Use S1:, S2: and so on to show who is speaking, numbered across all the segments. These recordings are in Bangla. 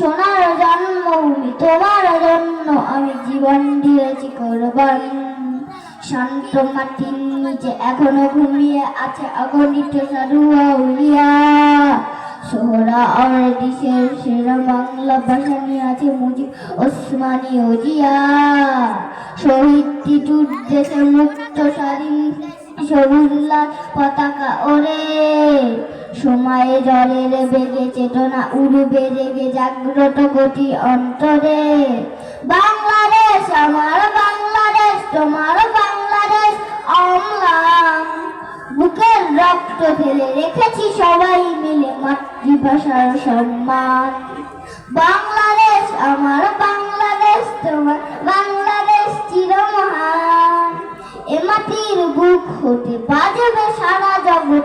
S1: সোনার জন্মভূমি তোমার জন্য আমি জীবন দিয়েছি কোরবান। শান্ত মাটির নিচে এখনও ঘুমিয়ে আছে অগণিত সাধু আউলিয়া সোহরা আর দেশের সেরা বাংলা ভাষা নিয়ে আছে মুজিব ওসমানী ওজিয়া। শহীদ টিটুর দেশে মুক্ত স্বাধীন সবুজ পতাকা ওরে সময়ে জলের বেগে চেতনা উড়বে রেগে জাগ্রত গতি অন্তরে। বাংলাদেশ, আমার বাংলাদেশ, তোমার বাংলাদেশ, অম্লান। বুকের রক্ত ফেলে রেখেছি সবাই মিলে মাতৃভাষার সম্মান। বাংলাদেশ, আমার বাংলাদেশ, তোমার বাংলাদেশ চিরমহান। এ মাটির বুক হতে বাজবে সারা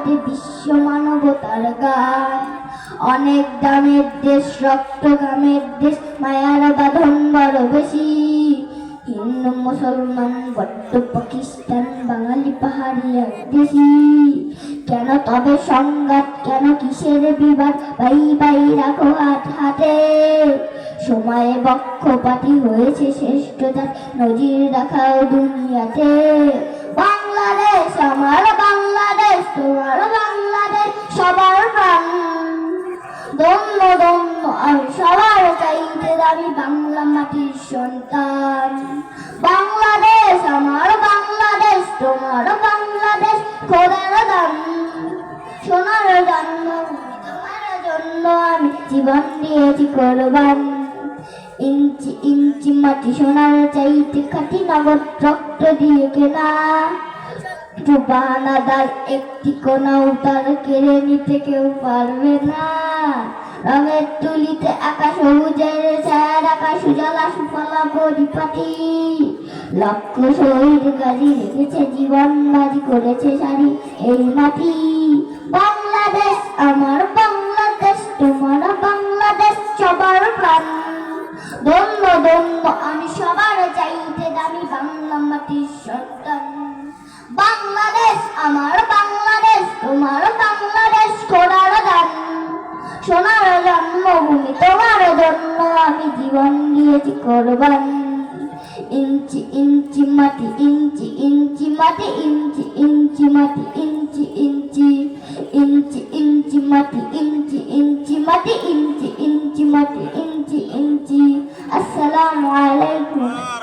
S1: জগতে বিশ্ব মানবতার গান। অনেক দামের দেশ, রক্ত গামের দেশ, মায়ার বাঁধন বড় বেশি। হিন্দু, মুসলমান বড্ড পাকিস্তান, বাঙালি, পাহাড়ি দেশি। কেন তবে সংঘাত, কেন কিসের বিবাদ? বাই বাই রাখো হাত হাতে। সময়ে বক্ষপাতি হয়েছে শ্রেষ্ঠতার নজির দেখাও দুনিয়াতে। বাংলাদেশ আমার তোমার বাংলাদেশ সবার প্রাণ। দম্য দম্য আমি সবার চাইতে দাবি বাংলা মাটির সন্তান। বাংলাদেশ, আমার বাংলাদেশ, তোমার বাংলাদেশ খোদার দান। সোনার জন্ম, তোমার জন্য আমি জীবন দিয়েছি কোরবান। ইঞ্চি ইঞ্চি মাটি সোনার চাইতে খাটি নগদ রক্ত দিয়ে কেনা। বাহানা দাল একটি কোনা উতার কেড়ে নিতে কেউ পারবে না। রঙের তুলিতে আকাশ সবুজের ছায়ার আকাশ উজালা সুফলা পরিপাটি। লক্ষ শহীদ গাজী রেখেছে জীবন বাজি করেছে সারি এই মাটি। বাংলাদেশ আমার বাংলাদেশ, তোমার বাংলাদেশ সবার প্রাণ। ধন্য ধন্য, আমি সবার চাইতে দামি বাংলা মাটির সন্তান। আমার বাংলাদেশ, তোমার বাংলাদেশ খোদার দান সোনার জন্মভূমি, তোমার জন্য আমি জীবন দিয়েছি কোরবান। ইঞ্চি ইঞ্চি মাটি, ইঞ্চি ইঞ্চি মাটি, ইঞ্চি ইঞ্চি মাটি, ইঞ্চি ইঞ্চি ইঞ্চি ইঞ্চি মাটি, ইঞ্চি ইঞ্চি মাটি, ইঞ্চি ইঞ্চি মাটি, ইঞ্চি ইঞ্চি। আসসালামু আলাইকুম।